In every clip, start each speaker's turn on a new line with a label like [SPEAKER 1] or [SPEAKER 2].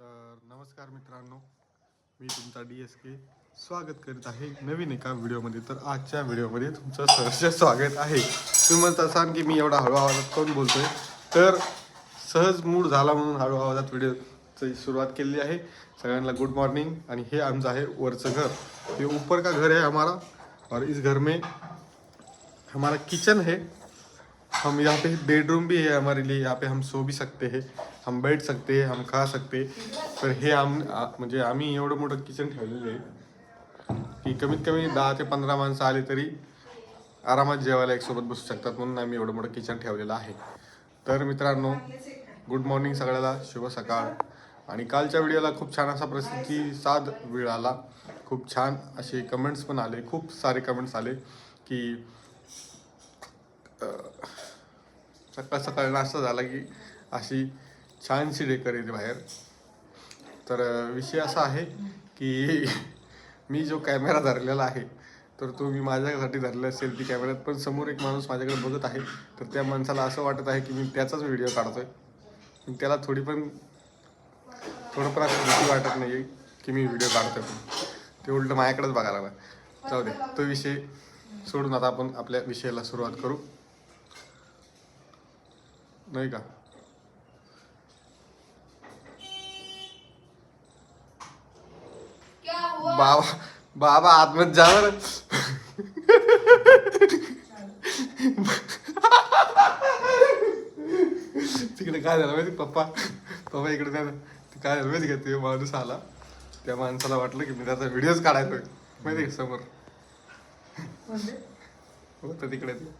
[SPEAKER 1] तर नमस्कार मित्रांनो मी तुमचा डी एस के स्वागत करीत आहे नवीन एका व्हिडिओमध्ये. तर आजच्या व्हिडिओमध्ये तुमचं सहर्ष स्वागत आहे. तुम्ही म्हणत असाल की मी एवढा हळू आवाजात कोण बोलतोय? तर सहज मूड झाला म्हणून हळू आवाजात व्हिडिओची सुरुवात केलेली आहे. सगळ्यांना गुड मॉर्निंग आणि हे आमचं आहे वरचं घर. हे ऊपर का घर है हमारा और इस घर में हमारा किचन है. हम यहाँ पे बेडरूम भी है हमारे लिए. यहाँ पे हम सो भी सकते हैं. हम बैठ सकते हम खा सकते। तर हे आम म्हणजे आम्ही एवढं मोठं किचन ठेवलेलं आहे की कमीत कमी दहा ते पंधरा माणसं आले तरी आरामात जेवायला एकसोबत बसू शकतात म्हणून आम्ही एवढं मोठं किचन ठेवलेलं आहे. तर मित्रांनो गुड मॉर्निंग सगळ्याला शुभ सकाळ. आणि कालच्या व्हिडिओला खूप छान असा प्रतिसाद वेळ आला. खूप छान असे कमेंट्स पण आले खूप सारे कमेंट्स आले की सकाळ सकाळ नाश्ता झाला की अशी छानशी डेकर येते बाहेर. तर विषय असा आहे की मी जो कॅमेरा धरलेला आहे तर तो मी माझ्यासाठी धरलेला ती कॅमेऱ्यात पण समोर एक माणूस माझ्याकडे बघत आहे. तर त्या माणसाला असं वाटत आहे की मी त्याचाच व्हिडिओ काढतोय. आहे त्याला थोडी पण थोडं पण असं भीती वाटत नाही की मी व्हिडिओ काढतोय पण. ते उलट माझ्याकडेच बघायला लागला. जाऊ दे तो विषय सोडून आता आपण आपल्या विषयाला सुरुवात करू. नाही का
[SPEAKER 2] क्या हुआ
[SPEAKER 1] बाबा बाबा आतमध्ये जाणार तिकडे काय झालं माहिती? पप्पा पप्पा इकडे काय काय झालं माहिती का? ते माणूस आला. त्या माणसाला वाटलं की मी त्याचा व्हिडिओच काढायचोय माहिती का? समोर. हो तर तिकडे ते.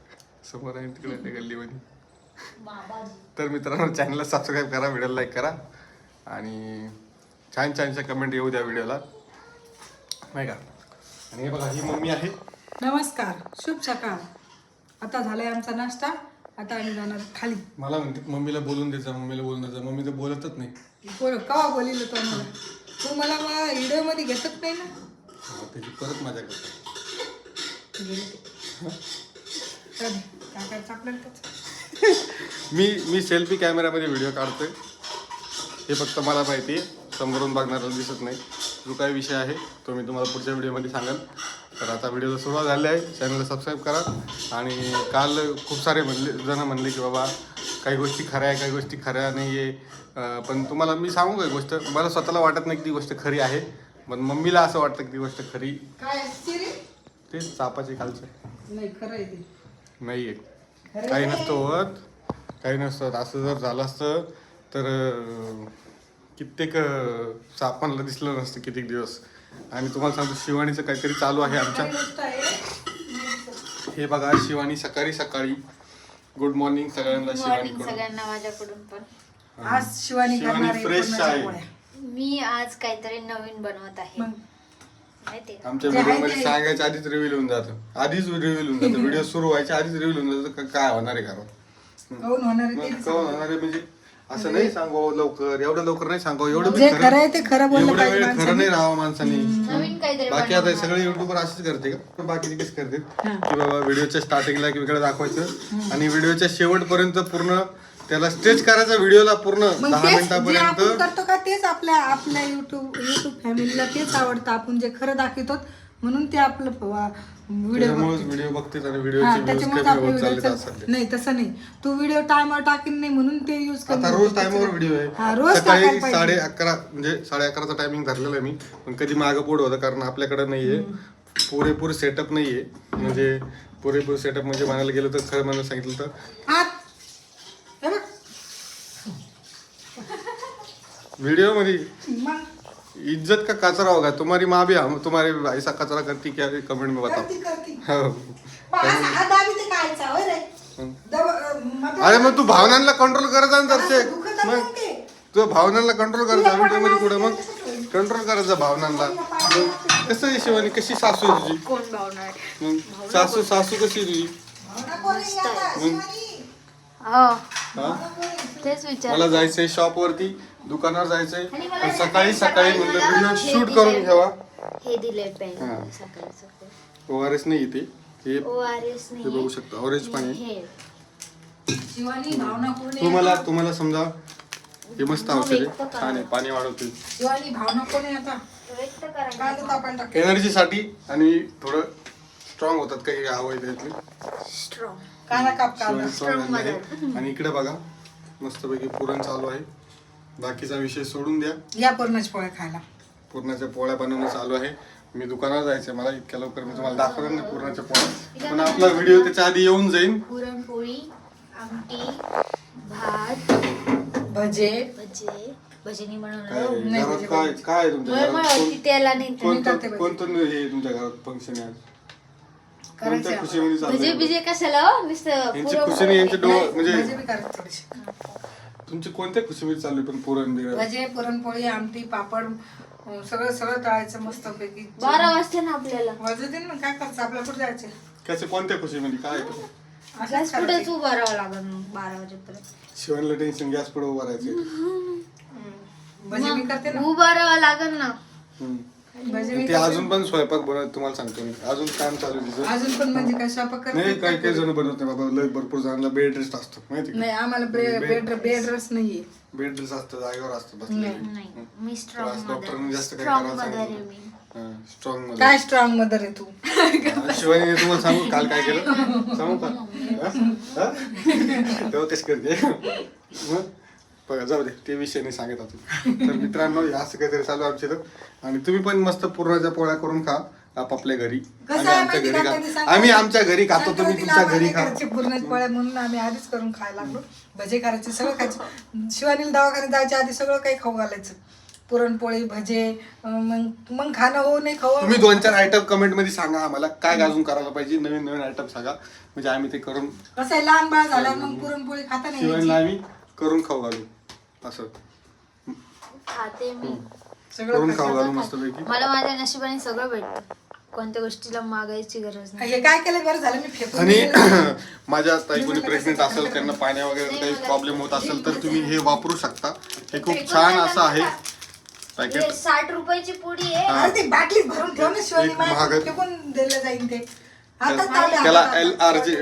[SPEAKER 1] समोर आहे तिकडे त्या गल्लीमध्ये.
[SPEAKER 2] बाबाजी.
[SPEAKER 1] तर मित्रांनो चॅनलला सबस्क्राईब करा व्हिडिओला लाईक करा. आणि छान छानशा कमेंट येऊ द्या व्हिडिओला नाही का? आणि हे बघा ही मम्मी आहे.
[SPEAKER 3] नमस्कार शुभ सकाळ. आता झालाय आमचा नाश्ता. आता आम्ही जाणार खाली.
[SPEAKER 1] मला म्हणते मम्मीला बोलून द्यायचं मम्मीला बोलून द्यायचं मम्मी तर बोलतच नाही.
[SPEAKER 3] बोल कवा बोलिल तो मला तू मला व्हिडिओमध्ये घेतच नाही ना?
[SPEAKER 1] हा, त्याची परत माझ्याकडे
[SPEAKER 3] गेले ते. कधी? काय करायचं आपल्याला त्याचं?
[SPEAKER 1] मी मी सेल्फी कॅमेऱ्यामध्ये व्हिडिओ काढतोय. हे फक्त मला माहिती आहे. समोरून बघणाऱ्याला दिसत नाही. जो काय विषय आहे तो मी तुम्हाला पुढच्या व्हिडिओमध्ये सांगेन तर आता व्हिडिओला सुरुवात झाली आहे चॅनलला सबस्क्राईब करा. आणि काल खूप सारे म्हणले जण म्हणले की बाबा काही गोष्टी खऱ्या आहे काही गोष्टी खऱ्या नाही आहे पण तुम्हाला मी सांगू काय गोष्ट? मला स्वतःला वाटत नाही की ती गोष्ट खरी आहे. पण मम्मीला असं वाटतं की ती गोष्ट खरी. तेच चापाचे खालचं.
[SPEAKER 3] नाही खरं आहे
[SPEAKER 1] नाही आहे काही नसतं होत. काही नसतं असं जर झालं असतं तर कित्येक सापांना दिसलं नसतं कित्येक दिवस. आणि तुम्हाला सांगतो शिवानीचं काहीतरी चालू आहे आमच्या. हे बघा शिवानी सकाळी सकाळी गुड मॉर्निंग सगळ्यांना
[SPEAKER 2] मॉर्निंग
[SPEAKER 1] शिवानी
[SPEAKER 2] सगळ्यांना माझ्याकडून पण.
[SPEAKER 3] आज शिवानी
[SPEAKER 1] शिवानी
[SPEAKER 3] करणार आहे
[SPEAKER 1] fresh
[SPEAKER 3] पुरणाच्या
[SPEAKER 1] आहे.
[SPEAKER 3] पोळ्या.
[SPEAKER 2] मी आज काहीतरी नवीन बनवत आहे.
[SPEAKER 3] मग?
[SPEAKER 2] माहितीये का?
[SPEAKER 1] आमच्या
[SPEAKER 3] जे आहे
[SPEAKER 1] व्हिडिओमध्ये
[SPEAKER 3] ते-
[SPEAKER 1] सांगायच्या आधीच रिव्हील होऊन जातं. आधीच रिव्हील होऊन जातं. व्हिडिओ सुरू व्हायच्या आधीच रिव्हील होऊन जातं. का- काय होणार आहे कारण
[SPEAKER 3] होणार आहे
[SPEAKER 1] मग
[SPEAKER 3] ते
[SPEAKER 1] कवा होणार आहे म्हणजे असं नाही सांगावं लवकर एवढं लवकर नाही सांगावं एवढं
[SPEAKER 3] जे खरं आहे ते खरं बोललं
[SPEAKER 1] एवढं
[SPEAKER 3] पाहिजे
[SPEAKER 1] वेळ खरं
[SPEAKER 3] माणसाने.
[SPEAKER 1] नाही राहावं माणसाने.
[SPEAKER 2] नवीन काहीतरी
[SPEAKER 1] बाकी आता हे. सगळे युट्यूबर असेच करते का? बाकी कसे करते
[SPEAKER 3] हा.
[SPEAKER 1] की बाबा व्हिडिओच्या स्टार्टिंगला वेगळं दाखवायचं आणि व्हिडिओच्या शेवटपर्यंत पूर्ण त्याला स्टेज करायचा व्हिडिओला पूर्ण
[SPEAKER 3] मग
[SPEAKER 1] दहा
[SPEAKER 3] तेच जे
[SPEAKER 1] मिनिटापर्यंत
[SPEAKER 3] करतो का तेच आपल्या आपल्या युट्यूब युट्यूब फॅमिलीला तेच आवडतं. आपण जे खरं दाखवतो म्हणून ते आपलं व्हिडिओ
[SPEAKER 1] व्हिडिओ बघते
[SPEAKER 3] नाही तसं नाही. तू व्हिडिओ टायमावर टाकीन नाही म्हणून ते युज
[SPEAKER 1] आता रोज टायमावर व्हिडिओ
[SPEAKER 3] हा
[SPEAKER 1] आहे.
[SPEAKER 3] रोज
[SPEAKER 1] सकाळी. साडे अकरा म्हणजे साडे अकराचा टायमिंग धरलेला आहे मी. पण कधी मागं पुढं होतं कारण आपल्याकडे नाहीये. पुरेपूर सेटअप नाहीये. म्हणजे पुरेपूर सेटअप म्हणजे म्हणायला गेलं तर खरं मला सांगितलं तर.
[SPEAKER 3] व्हिडिओमध्ये.
[SPEAKER 1] इज्जत का कचरा होगा? तुम्हारी माँ भी हम तुम्हारे ऐसा कचरा करती क्या कमेंट में बताओ?
[SPEAKER 3] करती करती।
[SPEAKER 1] हो.
[SPEAKER 3] मग-
[SPEAKER 1] अरे मग तू भावनांना कंट्रोल करायचा ना दर्शक
[SPEAKER 3] दुखत आहे
[SPEAKER 1] मग
[SPEAKER 3] मग ते.
[SPEAKER 1] भावनांना कंट्रोल करायचा
[SPEAKER 3] तुला
[SPEAKER 1] व्हिडिओमध्ये
[SPEAKER 3] कोणाला
[SPEAKER 1] पुढे मग कंट्रोल करायचं भावनांना. मग कसं आहे शिवानी? कशी सासू आहे तुझी?
[SPEAKER 2] कोण
[SPEAKER 1] मग सासू सासू कशी आहे तुझी?
[SPEAKER 3] भावना कोणी आता, शिवानी.
[SPEAKER 2] हो.
[SPEAKER 1] हा?
[SPEAKER 2] तेच विचार
[SPEAKER 1] मला जायचंय शॉप वरती. दुकानावर जायचंय. पण सकाळी सकाळी म्हणलं व्हिडिओ शूट. करून ठेवा.
[SPEAKER 2] हे दिले
[SPEAKER 1] हा.
[SPEAKER 2] पेन सकाळी सकाळी.
[SPEAKER 1] ओ आर एस नाही इथे. हे
[SPEAKER 2] ओ आर एस
[SPEAKER 1] हे बघू शकता. ऑरेंज पाणी
[SPEAKER 2] हे.
[SPEAKER 3] शिवानी भावना कोणी
[SPEAKER 1] तुम्हाला तुम्हाला समजा हे मस्त औषध आहे. छान आहे. पाणी वाढवते
[SPEAKER 3] शिवानी भावना कोण आहे आता?
[SPEAKER 2] व्यक्त करा.
[SPEAKER 3] काय तर आपण टाक?
[SPEAKER 1] एनर्जीसाठी आणि थोडं स्ट्रॉंग होतात काही हवं आहे त्यातली
[SPEAKER 2] स्ट्रॉंग
[SPEAKER 3] काप
[SPEAKER 1] strong आहे. आणि इकडे बघा मस्तपैकी पुरण चालू आहे. बाकीचा विषय सोडून द्या.
[SPEAKER 3] या पूर्णच पोळ्या खायला.
[SPEAKER 1] पुरणाच्या पोळ्या बनवणं चालू आहे. मी दुकानात जायचं मला इतक्या लवकर मी तुम्हाला दाखवणार नाही पुरणाच्या पोळ्या. पण आपला व्हिडिओ त्याच्या आधी येऊन जाईल
[SPEAKER 2] पुरणपोळी आमटी भात
[SPEAKER 3] भजे.
[SPEAKER 2] भजे. भजनी
[SPEAKER 1] काय
[SPEAKER 2] बनवलं
[SPEAKER 3] नाही,
[SPEAKER 1] घरात
[SPEAKER 3] म्हणजे
[SPEAKER 1] काय काय आहे तुमच्या
[SPEAKER 2] मळमळ
[SPEAKER 1] घरात?
[SPEAKER 2] होती त्याला नाही
[SPEAKER 3] मी
[SPEAKER 1] कोणतं
[SPEAKER 3] करते भजी.
[SPEAKER 1] कोणतं हे तुमच्या घरात फंक्शन आहे? आज
[SPEAKER 3] करायचं
[SPEAKER 1] कोणत्या
[SPEAKER 3] आहे.
[SPEAKER 1] खुशीमध्ये
[SPEAKER 2] भजे
[SPEAKER 1] चाललंय?
[SPEAKER 2] बिजे कशाला हो? नुसतं
[SPEAKER 1] यांची
[SPEAKER 2] पुरणपोळी.
[SPEAKER 1] खुशीने यांचे डोळ
[SPEAKER 3] नाही,
[SPEAKER 1] म्हणजे
[SPEAKER 3] भजे बी करायचे थोडेसे.
[SPEAKER 1] तुमची कोणत्या खुशीमध्ये चालली पण पुरण बिरण
[SPEAKER 3] भजे पुरणपोळी आमटी पापड अं, सगळं सगळं तळायचं मस्त पैकी
[SPEAKER 2] बारा वाजता ना आपल्याला.
[SPEAKER 3] वाजू दे ना काय करायचं? आपल्या कुठे जायचं.
[SPEAKER 1] कसे कोणत्या खुशीमध्ये काय आहे?
[SPEAKER 3] असंच
[SPEAKER 2] गॅस पुढेच
[SPEAKER 3] करायचं.
[SPEAKER 2] उभा राहावं लागेल मग बारा वाजेपर्यंत.
[SPEAKER 1] शिवणला टेन्शन गॅस पुढे उभं राहायचं.
[SPEAKER 3] भजे मी करते ना.
[SPEAKER 2] उभा राहावं लागेल ना.
[SPEAKER 1] हम्म.
[SPEAKER 3] भजे मी
[SPEAKER 1] ते अजून पण स्वयंपाक बनवत तुम्हाला सांगतो मी. अजून काम चालू आहे तिचं.
[SPEAKER 3] अजून पण म्हणजे काय स्वयंपाक
[SPEAKER 1] नाही काही काही जण बनवत नाही बाबा. लय भरपूर जणांना बेड रेस्ट असतो. माहिती का?
[SPEAKER 3] नाही आम्हाला बेड बेड रस नाहीये.
[SPEAKER 1] बेड रेस्ट असतं जागेवर असतं. बसलेलं
[SPEAKER 2] नाही मी
[SPEAKER 1] आज
[SPEAKER 2] स्ट्रॉंग
[SPEAKER 1] डॉक्टरांनी जास्त काही
[SPEAKER 2] स्ट्रॉंग
[SPEAKER 1] करायला
[SPEAKER 2] मदर आहे मी.
[SPEAKER 1] स्ट्रॉंगमध्ये
[SPEAKER 3] काय स्ट्रॉंग मदर आहे तू?
[SPEAKER 1] शिवानी तुम्हाला सांगू काल काय केलं? सांगू का? हा? हा? तेव्हा तेच करते. मग? बघा जाऊ दे ते विषय नाही सांगत आता तर मित्रांनो हे असं काहीतरी चालू आमच्या इथं. आणि तुम्ही पण मस्त पुरणाच्या पोळ्या करून खा आपापल्या घरी.
[SPEAKER 3] कसं
[SPEAKER 1] आम्ही
[SPEAKER 3] आहे
[SPEAKER 1] आमच्या
[SPEAKER 3] माहिती
[SPEAKER 1] घरी
[SPEAKER 3] का?
[SPEAKER 1] खा
[SPEAKER 3] सांगतो-
[SPEAKER 1] आम्ही आमच्या घरी खातो तुम्ही तुमच्या घरी खा.
[SPEAKER 3] पुरणाच्या पोळ्या म्हणून आम्ही आधीच करून खायला लागलो. भजे करायचे सगळं खायचं. शिवानीला दवाखान्यात जायच्या आधी सगळं काही खाऊ घालायचं. पुरणपोळी भजे अं, मग मग खाणं हो नाही खाऊ
[SPEAKER 1] तुम्ही दोन चार आयटम कमेंटमध्ये सांगा आम्हाला काय अजून करायला पाहिजे नवीन नवीन आयटम सांगा. म्हणजे आम्ही ते करून
[SPEAKER 3] कसं आहे लहान बाळ झाल्यावर मग पुरणपोळी खाता नाही यायची.
[SPEAKER 1] आम्ही करून खाऊ घालू. असं.
[SPEAKER 2] खाते मी.
[SPEAKER 3] सगळं
[SPEAKER 1] करून. खाऊ घालू मस्तपैकी.
[SPEAKER 2] मला माझ्या नशिबाने सगळं भेटतं. कोणत्या गोष्टीला मागायची गरज नाही.
[SPEAKER 3] हे काय केलं? बरं झालं मी फेकून
[SPEAKER 1] आणि
[SPEAKER 3] दिलं.
[SPEAKER 1] माझ्या ताई कोणी प्रेग्नेंट असेल त्यांना पाण्या वगैरे काही प्रॉब्लेम होत असेल तर तुम्ही हे वापरू शकता. हे खूप छान असं आहे.
[SPEAKER 2] हे
[SPEAKER 1] पॅकेट
[SPEAKER 2] साठ रुपयाची पुडी आहे.
[SPEAKER 3] अरे ते बाटलीत भरून ठेव ना शिवानी
[SPEAKER 1] एक महाग.
[SPEAKER 3] फेकून दिलं जाईल ते. आता
[SPEAKER 1] त्याला एल आर जी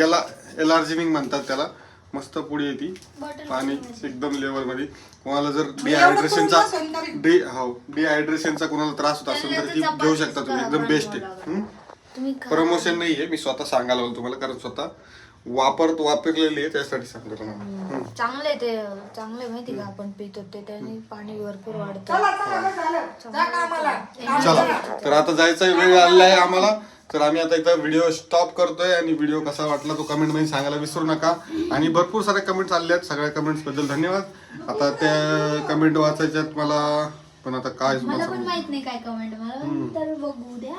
[SPEAKER 1] याला एल आर म्हणतात त्याला. मस्त पुडी येते पाणी एकदम लेवलमध्ये. कोणाला जर डिहायड्रेशनचा. डी हो डिहायड्रेशनचा कोणाला त्रास होत असेल तर ती घेऊ शकता तुम्ही. एकदम बेस्ट आहे. प्रमोशन नाहीये. मी स्वतः सांगायला तुम्हाला कारण स्वतः वापर वापरलेली आहे त्यासाठी सांगतो तुम्हाला.
[SPEAKER 2] चांगलं आहे ते चांगलं माहिती का? आपण पितो ते त्याने पाणी भरपूर वाढतं.
[SPEAKER 3] चला
[SPEAKER 1] तर आता जायचा वेळ आलेला आहे आम्हाला. तर आम्ही आता एकदा व्हिडिओ स्टॉप करतोय आणि व्हिडिओ कसा वाटला तो कमेंटमध्ये सांगायला विसरू नका. आणि भरपूर सारे कमेंट्स आले आहेत. सगळ्या कमेंट्सबद्दल धन्यवाद. आता त्या कमेंट वाचायच्यात मला पण आता काय
[SPEAKER 2] मला पण माहीत नाही काय कमेंट मला तर बघू द्या.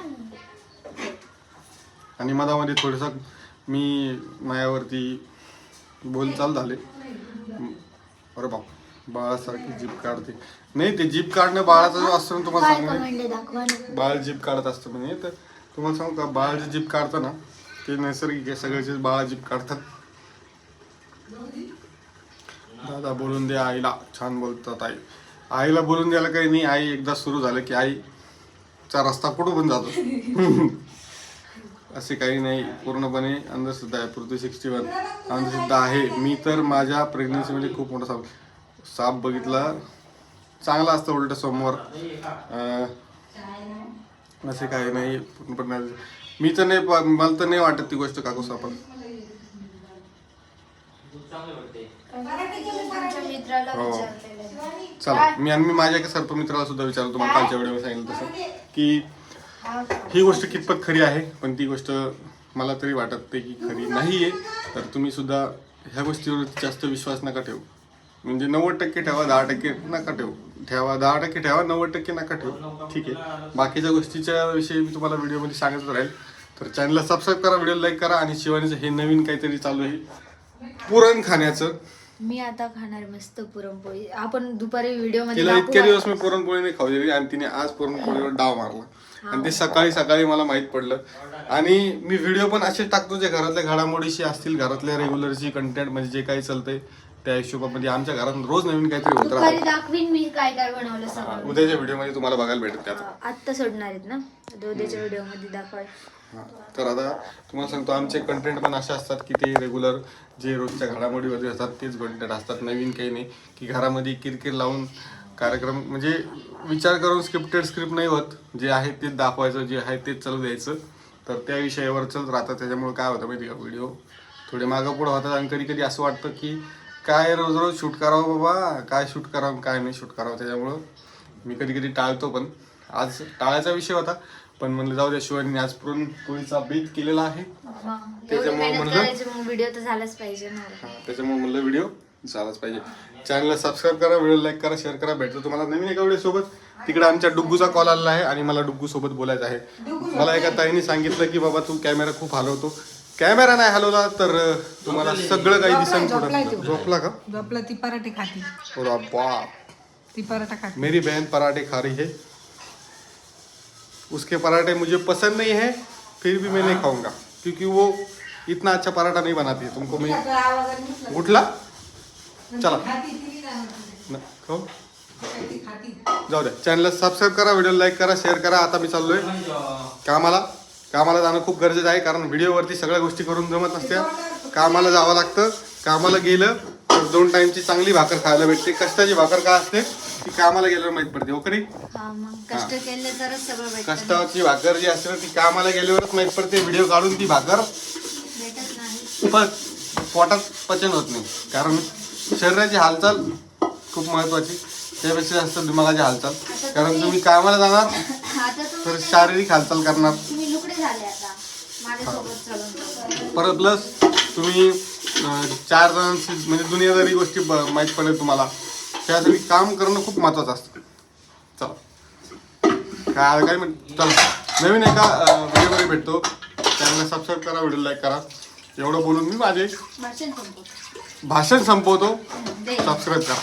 [SPEAKER 1] आणि मधामध्ये थोडस मी मायावरती बोलचाल झाले. अरे बाप बाळासारखी जीप काढते. नाही ते जीप काढणं बाळाचं जो असतं ना तुम्हाला सांगू बाळ जीप काढत असतं म्हणजे तर तुम्हाला सांगू का बाळ जे जीप काढतं ना ते नैसर्गिक आहे. सगळ्याचे बाळा जीप काढतात. दादा बोलून द्या आईला. छान बोलतात आई. आईला बोलून द्यायला काही नाही. आई एकदा सुरू झालं की आईचा रस्ता कुठं पण जातो. असे काही नाही. पूर्णपणे अंधश्रद्धा आहे. पृथ्वी सिक्स्टी वन अंधश्रद्धा आहे. मी तर माझ्या प्रेग्नन्सीमध्ये खूप मोठा साप साप बघितला. चांगला असतं उलट समोर. असे काही नाही. पूर्णपणे मी तर नाही मला तर नाही वाटत ती गोष्ट काकू सापड. हो. चला. मी आणि मी माझ्या एका सर्पमित्राला सुद्धा विचारलं तुम्हाला कालच्या वेळेवर सांगितलं तसं. की ही गोष्ट कितपत खरी आहे? पण ती गोष्ट मला तरी वाटत नाही की खरी नाही आहे तर तुम्ही सुद्धा ह्या गोष्टीवर जास्त विश्वास नका ठेवू. म्हणजे नव्वद टक्के ठेवा दहा टक्के नका ठेवू. ठेवा दहा टक्के ठेवा नव्वद टक्के नका ठेवू. ठीक आहे. बाकीच्या गोष्टीच्या विषयी मी तुम्हाला व्हिडिओमध्ये सांगत राहील. तर चॅनलला सबस्क्राईब करा व्हिडिओ लाईक करा आणि शिवानीचं हे नवीन काहीतरी चालू आहे. पुरण खाण्याचं
[SPEAKER 2] मी आता खाणार मस्त पुरणपोळी. आपण दुपारी व्हिडिओमध्ये
[SPEAKER 1] तिला इतके? दिवस मी पुरणपोळी नाही खाऊ दिली आणि तिने आज पुरणपोळीवर डाव मारला. आणि ते सकाळी सकाळी मला माहीत पडलं. आणि मी व्हिडिओ पण असे टाकतो जे घरातल्या घडामोडीशी असतील घरातल्या रेग्युलरची कंटेंट म्हणजे जे काही चालतंय. त्या हिशोबामध्ये आमच्या घरात रोज नवीन काहीतरी होत
[SPEAKER 2] दुपारी
[SPEAKER 1] राहतं
[SPEAKER 2] दाखवीन मी काय काय बनवलं
[SPEAKER 1] हा,
[SPEAKER 2] सगळं.
[SPEAKER 1] उद्याच्या व्हिडिओमध्ये तुम्हाला बघायला भेटेल त्यात.
[SPEAKER 2] आत्ता सोडणार आहेत ना? आता उद्याच्या व्हिडिओमध्ये दाखवाय
[SPEAKER 1] हा, तर आता तुम्हाला सांगतो आमचे कंटेंट पण असे असतात की ते रेग्युलर जे रोजच्या घडामोडीवरती असतात तेच कंटेंट असतात. नवीन काही नाही की घरामध्ये किरकिर लावून कार्यक्रम म्हणजे विचार करून स्क्रिप्टेड स्क्रिप्ट नाही होत. जे आहे तेच दाखवायचं जे आहे तेच चालू द्यायचं. तर त्या विषयावर चलत राहतं त्याच्यामुळे काय होतं माहिती का? व्हिडिओ थोडे मागं पुढं होतात. आणि कधी कधी असं वाटतं की काय रोज रोज शूट करावं बाबा? काय शूट करावं काय नाही शूट करावं त्याच्यामुळं. मी कधी कधी टाळतो पण. आज टाळायचा विषय होता पण म्हणलं जाऊ द्या शिवानी आज पुरणपोळीचा बेत केलेला आहे. त्याच्यामुळे म्हणलं-
[SPEAKER 2] व्हिडिओ तर झालाच पाहिजे
[SPEAKER 1] हा, त्याच्यामुळे म्हणलं व्हिडिओ झालाच पाहिजे. चॅनलला सबस्क्राईब करा व्हिडिओ लाईक करा शेअर करा. भेटतो तुम्हाला नवीन एका व्हिडिओ सोबत तिकडे आमच्या डुग्गूचा कॉल आलेला आहे आणि मला डुग्गू सोबत बोलायचं आहे. मला एका ताईने सांगितलं की बाबा तू कॅमेरा खूप हलवतो. कॅमेरा नाही हलवला तर तुम्हाला सगळं काही दिसन पुढं
[SPEAKER 3] तो.
[SPEAKER 1] झोपला का?
[SPEAKER 3] आपलं ती पराठे खाती.
[SPEAKER 1] बाप.
[SPEAKER 3] ती पराठा खाती.
[SPEAKER 1] मेरी बहन पराठे खा रही है. उसके पराठे मुझे पसंद नहीं है फिर भी मैं नहीं खाऊँगा क्योंकि वो इतना अच्छा पराठा नहीं बनाती है तुमको मैं उठला? चला. खाऊ? जाऊ द्या चॅनलला सबस्क्राईब करा व्हिडिओ लाईक करा शेअर करा. आता मी चाललोय कामाला. कामाला जाणं खूप गरजेचं आहे कारण व्हिडिओवरती सगळ्या गोष्टी करून जमत नसत्या. कामाला जावं लागतं. कामाला गेलं तर दोन टाइमची चांगली भाकर खायला भेटते. कष्टाची भाकर काय असते? ती कामाला गेल्यावर माहीत पडते हो ओके
[SPEAKER 2] हा मग कष्ट केले तरच सगळं भेटत
[SPEAKER 1] कष्टाची भाकर जी असते ना ती कामाला गेल्यावरच माहीत पडते. व्हिडिओ काढून ती भाकर
[SPEAKER 2] भेटत नाही.
[SPEAKER 1] पण पोटात पचन होत नाही. कारण शरीराची हालचाल खूप महत्वाची. त्यापेक्षा जास्त दिमागाची हालचाल. कारण तुम्ही कामाला जाणार
[SPEAKER 2] आता
[SPEAKER 1] तर
[SPEAKER 2] तुम्ही
[SPEAKER 1] शारीरिक हालचाल करणार.
[SPEAKER 2] तुम्ही झाले आता. माझ्यासोबत चलून
[SPEAKER 1] परत प्लस तुम्ही चार जणांची म्हणजे दुनियादारी गोष्टी माहीत पडेल तुम्हाला त्यासाठी काम करणं खूप महत्वाचं असतं. चला. काय काय म्हण चला. नवीन एका व्हिडिओमध्ये भेटतो. चॅनलला सबस्क्राईब करा व्हिडिओ लाईक करा. एवढं बोलून मी माझे
[SPEAKER 2] भाषण संपवतो.
[SPEAKER 1] सबस्क्राईब करा.